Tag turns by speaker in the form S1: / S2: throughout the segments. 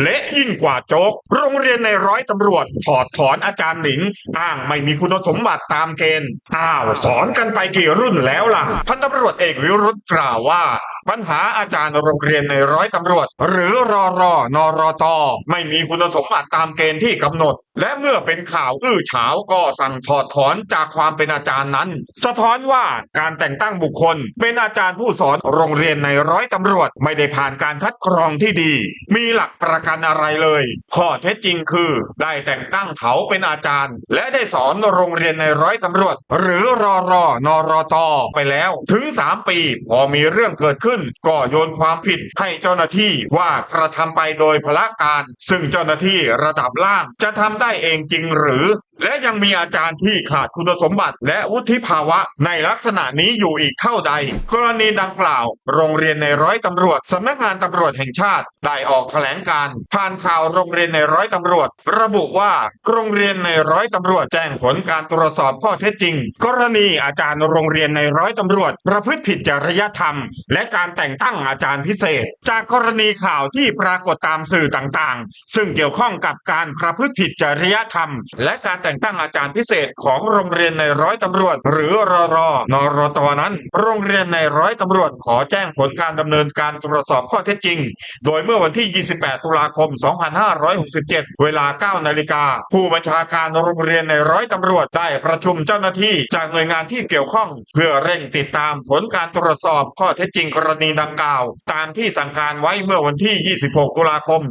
S1: เละยิ่งกว่าโจ๊ก โรงเรียนในร้อยตำรวจ ถอดถอนอาจารย์หนิง อ้างไม่มีคุณสมบัติตามเกณฑ์ อ้าว สอนกันไปกี่รุ่นแล้วล่ะ พันตำรวจเอกวิรุธกล่าวว่า ปัญหาอาจารย์โรงเรียนในร้อยตำรวจ หรือรอรอนรอตไม่มีคุณสมบัติตามเกณฑ์ที่กำหนด และเมื่อเป็นข่าวอื้อฉาวก็สั่งถอดถอนจากความเป็นอาจารย์นั้น สะท้อนว่าการแต่งตั้งบุคคล เป็นอาจารย์ผู้สอนโรงเรียนในร้อยตำรวจ ไม่ได้ผ่านการคัดกรองที่ดี มีหลักประกันอะไรเลย ข้อเท็จจริงคือ ได้แต่งตั้งเขาเป็นอาจารย์ และได้สอนโรงเรียนในร้อยตำรวจ หรือรอรอนรอตไปแล้วถึง 3 ปี พอมีเรื่องเกิดขึ้นก็โยนความผิดให้เจ้าหน้าที่ว่ากระทำไปโดยพละการ ซึ่งเจ้าหน้าที่ระดับล่างจะทำได้เองจริงหรือ และยังมีอาจารย์ที่ขาดคุณสมบัติ และวุฒิภาวะในลักษณะนี้อยู่อีกเท่าใด กรณีดังกล่าว โรงเรียนในร้อยตำรวจสำนักงานตำรวจแห่งชาติ ได้ออกแถลงการ์ผ่านข่าวโรงเรียนในร้อยตำรวจ ระบุว่าโรงเรียนในร้อยตำรวจแจ้งผลการตรวจสอบข้อเท็จจริง กรณีอาจารย์โรงเรียนในร้อยตำรวจ ประพฤติผิดจริยธรรม และการแต่งตั้งอาจารย์พิเศษ จากกรณีข่าวที่ปรากฏตามสื่อต่างๆ ซึ่งเกี่ยวข้องกับการประพฤติผิดจริยธรรม และการแต่งตั้งอาจารย์พิเศษของโรงเรียนในร้อยตำรวจ หรือรอรอนรตนั้น โรงเรียนในร้อยตำรวจขอแจ้งผลการดำเนินการตรวจสอบข้อเท็จจริง โดยเมื่อวันที่ 28 ตุลาคม 2567 เวลา 9 นาฬิกา ผู้บัญชาการโรงเรียนในร้อยตำรวจได้ประชุมเจ้าหน้าที่จากหน่วยงานที่เกี่ยวข้อง เพื่อเร่งติดตามผลการตรวจสอบข้อเท็จจริงกรณีดังกล่าว ตามที่สั่งการไว้เมื่อวันที่ 26 ตุลาคม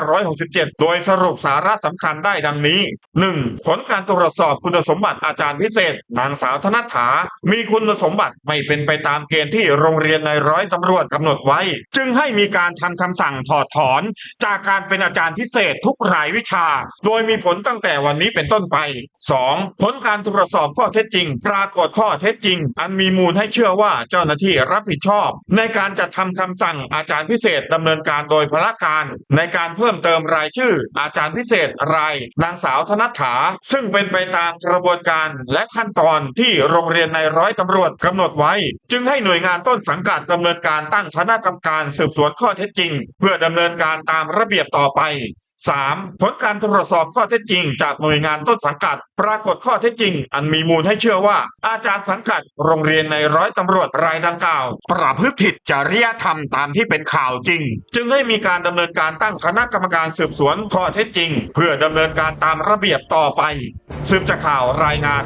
S1: 2567 โดยสรุปสาระสำคัญได้ดังนี้ 1. ผลการตรวจสอบคุณสมบัติอาจารย์พิเศษ นางสาวธนัฐา มีคุณสมบัติไม่เป็นไปตามเกณฑ์ที่โรงเรียนในร้อยตำรวจกำหนดไว้ จึงให้มีการทำคำสั่งถอดถอน จากการเป็นอาจารย์พิเศษทุกรายวิชา โดยมีผลตั้งแต่วันนี้เป็นต้นไป 2. ผลการตรวจสอบข้อเท็จจริง ปรากฏข้อเท็จจริง อันมีมูลให้เชื่อว่าเจ้าหน้าที่รับผิดชอบ ในการจัดทำคำสั่งอาจารย์พิเศษดำเนินการโดยพละการ ในการเพิ่มเติมรายชื่อ อาจารย์พิเศษราย นางสาวธนัฐาซึ่งเป็นไปตามกระบวนการและขั้นตอนที่โรงเรียนในร้อยตำรวจกำหนดไว้ จึงให้หน่วยงานต้นสังกัดดำเนินการตั้งคณะกรรมการสืบสวนข้อเท็จจริง เพื่อดำเนินการตามระเบียบต่อไป 3. ผลการตรวจสอบข้อเท็จจริง จากหน่วยงานต้นสังกัด ปรากฏข้อเท็จจริง อันมีมูลให้เชื่อว่า อาจารย์สังกัดโรงเรียนในร้อยตำรวจรายดังกล่าว ประพฤติผิดจริยธรรมตามที่เป็นข่าวจริง จึงให้มีการดำเนินการตั้งคณะกรรมการสืบสวนข้อเท็จจริง เพื่อดำเนินการตามระเบียบต่อไป สืบจากข่าวรายงาน